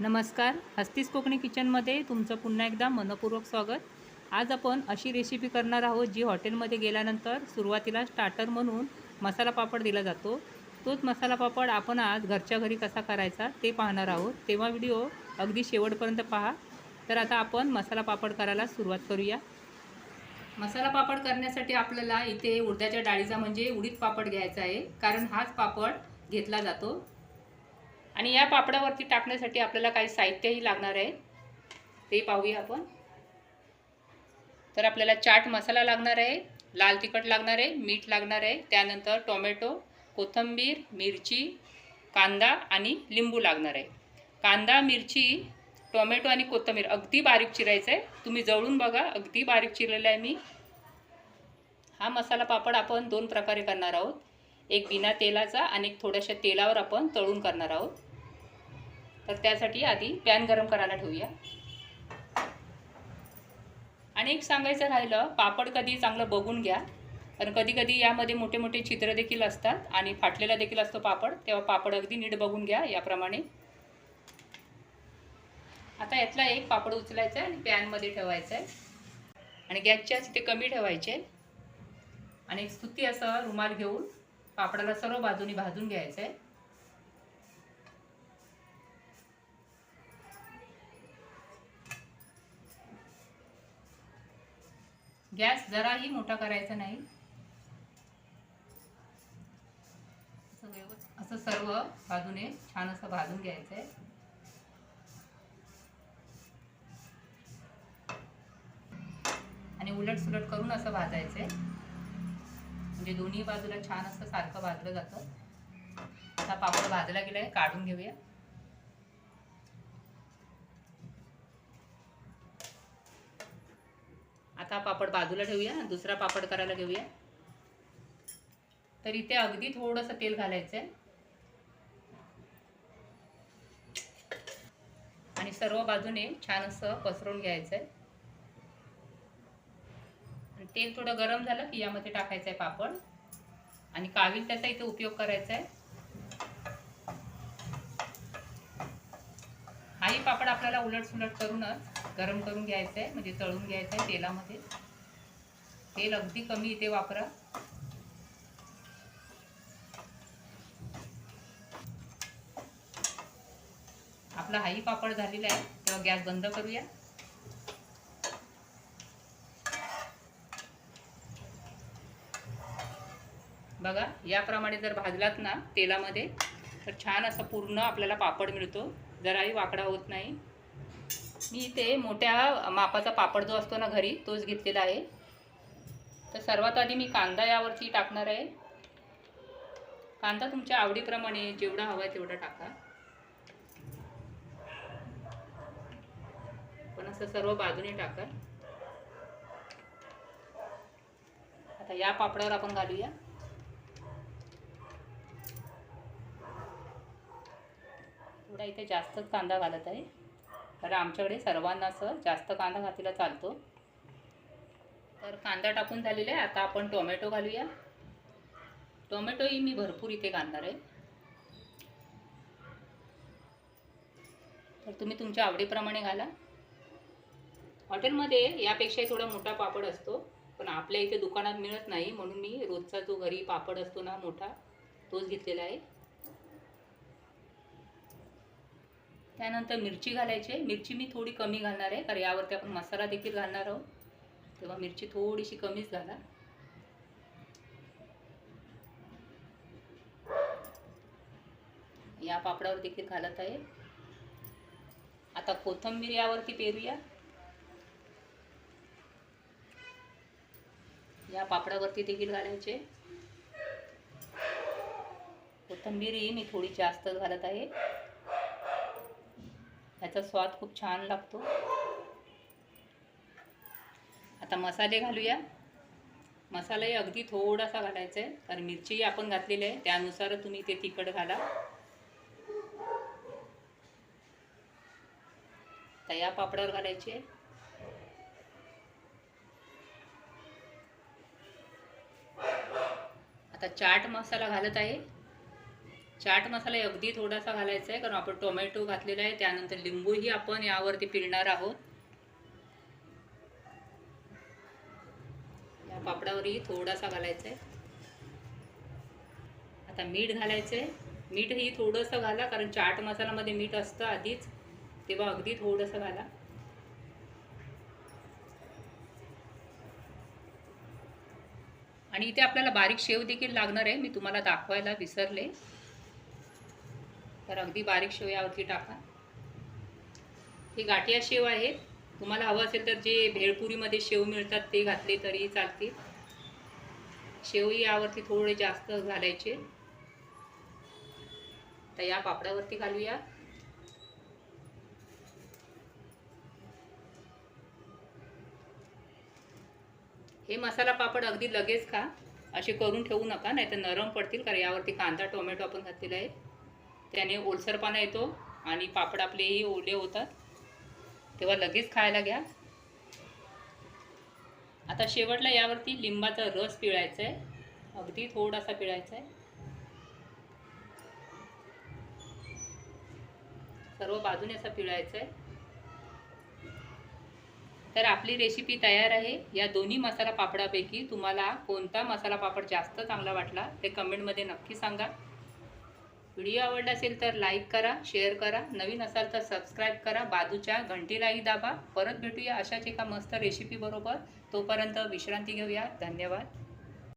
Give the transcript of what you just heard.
नमस्कार हस्तीस कोकणी किचनमध्ये तुमचं पुन्हा एकदा मनपूर्वक स्वागत. आज आपण अशी रेसिपी करणार आहोत जी हॉटेलमध्ये गेल्यानंतर सुरुवातीला स्टार्टर म्हणून मसाला पापड दिला जातो. तोच मसाला पापड आपण आज घरच्या घरी कसा करायचा ते पाहणार आहोत. तेव्हा व्हिडिओ अगदी शेवटपर्यंत पहा. तर आता आपण मसाला पापड करायला सुरुवात करूया. मसाला पापड करण्यासाठी आपल्याला इथे उडद्याच्या डाळीचा म्हणजे उडीद पापड घ्यायचा आहे. कारण हाच पापड घेतला जातो. आणि या पापडावरती टाकण्यासाठी आपल्याला काही साहित्यही लागणार आहे. ते पाहूया आपण. तर आपल्याला चाट मसाला लागणार आहे लाल तिखट लागणार आहे मीठ लागणार आहे त्यानंतर टोमॅटो कोथिंबीर मिरची कांदा आणि लिंबू लागणार आहे. कांदा मिरची टोमॅटो आणि कोथिंबीर अगदी बारीक चिरायचं आहे तुम्ही जवळून बघा अगदी बारीक चिरलेला आहे मी. हा मसाला पापड आपण दोन प्रकारे करणार आहोत. एक बिना तेलाचा आणि एक थोड्याशा तेलावर आपण तळून करणार आहोत. तर त्यासाठी आधी पॅन गरम करायला ठेवूया. आणि एक सांगायचं राहिलं पापड कधी चांगलं बघून घ्या. कारण कधी कधी यामध्ये मोठे मोठे छिद्र देखील असतात आणि फाटलेला देखील असतो पापड तेव्हा पापड अगदी नीट बघून घ्या याप्रमाणे. आता यातला एक पापड उचलायचा आहे आणि पॅनमध्ये ठेवायचा आहे. आणि गॅसच्या ते कमी ठेवायचे. आणि सुती असं रुमाल घेऊन पापडाला सर्व बाजूनी भाजून घ्यायचं आहे गॅस जराही मोठा करायचा नाही. असं असं सर्व बाजूने छान असं भाजून घ्यायचं आहे आणि उलट सुलट करून असं भाजायचं आहे म्हणजे दोन्ही बाजूला छान असं सारखं भाजलं जातं. आता पापड भाजला गेलाय काढून घेऊया. आता पापड बाजूला ठेवूया दुसरा पापड करायला घेऊया. तर इथे अगदी थोडंसं तेल घालायचं आहे आणि सर्व बाजूने छान असं पसरवून घ्यायचं आहे तेल थोडं गरम झालं की यामध्ये टाकायचं आहे पापड. आणि कावील त्याचा इथे उपयोग करायचा आहे हाही पापड आपल्याला उलट सुलट करूनच गरम करून घ्यायचं आहे म्हणजे तळून घ्यायचं आहे तेलामध्ये. तेल अगदी कमी इथे वापरा. आपला हाही पापड झालेला आहे तेव्हा गॅस बंद करूया. बघा याप्रमाणे जर भाजलात ना तेलामध्ये तर छान असं पूर्ण आपल्याला पापड मिळतो. जराही वाकडा होत नाही. मी इथे मोठ्या मापाचा पापड जो असतो ना घरी तोच घेतलेला आहे. तर सर्वात आधी मी कांदा यावरती टाकणार आहे. कांदा तुमच्या आवडीप्रमाणे जेवढा हवा आहे तेवढा टाका. पण असं सर्व बाजूने टाका. आता या पापडावर आपण घालूया. थोडा इथे जास्तच कांदा घालत आहे. कारण आमच्याकडे सर्वांना असं जास्त कांदा घातलेला चालतो. तर कांदा टाकून झालेला आहे. आता आपण टोमॅटो घालूया. टोमॅटोही मी भरपूर इथे घालणार आहे. तर तुम्ही तुमच्या आवडीप्रमाणे घाला. हॉटेलमध्ये यापेक्षाही थोडा मोठा पापड असतो. पण आपल्या इथे दुकानात मिळत नाही. म्हणून मी रोजचा जो घरी पापड असतो ना मोठा तोच घेतलेला आहे. त्यानंतर मिरची घालायची आहे. मिरची मी थोडी कमी घालणार आहे कारण यावरती आपण मसाला देखील घालणार आहोत. तेव्हा मिरची थोडीशी कमीच घाला. या पापडावर देखील घालत आहे. आता कोथंबीर यावरती पेरूया. या पापडावरती देखील घालायचे. कोथंबीरही मी थोडी जास्तच घालत आहे. ह्याचा स्वाद खूप छान लागतो. आता मसाले घालूया. मसालाही अगदी थोडासा घालायचा आहे कारण मिरचीही आपण घातलेली आहे. त्यानुसार तुम्ही ते तिखट घाला. तया या पापडावर घालायची. आहे आता चाट मसाला घालत आहे. चाट मसाला अगदी थोडासा घालायचा आहे कारण आपण टोमॅटो घातलेला आहे त्यानंतर लिंबूही आपण यावरती पिळणार आहोत. या पापडावरही थोडासा घालायचा आहे. आता मीठ घालायचं आहे. मीठही थोडंसं घाला कारण चाट मसाल्यामध्ये मीठ असतं आधीच. तेव्हा अगदी थोडंसं घाला. आणि इथे आपल्याला बारीक शेव देखील लागणार आहे मी तुम्हाला दाखवायला विसरले. तर अगदी बारीक शेव यावरती टाका. हे गाठिया शेव आहेत. तुम्हाला हवं असेल तर जे भेळपुरीमध्ये शेव मिळतात ते घातले तरी चालतील. शेव यावरती थोडे जास्त घालायचे. तर या पापडावरती घालूया. हे मसाला पापड अगदी लगेच खा. असे करून ठेवू नका नाही तर नरम पडतील कारण यावरती कांदा टोमॅटो आपण घातलेला आहे. त्याने ओलसरपणा येतो आणि पापड आपलेही ओले होतात. तेव्हा लगेच खायला घ्या. आता शेवटला यावरती लिंबाचा रस पिळायचा आहे. अगदी थोडासा पिळायचा आहे. सर्व बाजूने असा पिळायचा आहे. तर आपली रेसिपी तयार आहे. या दोन्ही मसाला पापडापैकी तुम्हाला कोणता मसाला पापड जास्त चांगला वाटला ते कमेंटमध्ये नक्की सांगा. व्हिडिओ आवडला असेल तर लाईक करा शेअर करा. नवीन असाल तर सबस्क्राईब करा. बाजूच्या घंटीलाही दाबा. परत भेटूया अशाच एका मस्त रेसिपी बरोबर. तोपर्यंत विश्रांती घेऊया. धन्यवाद.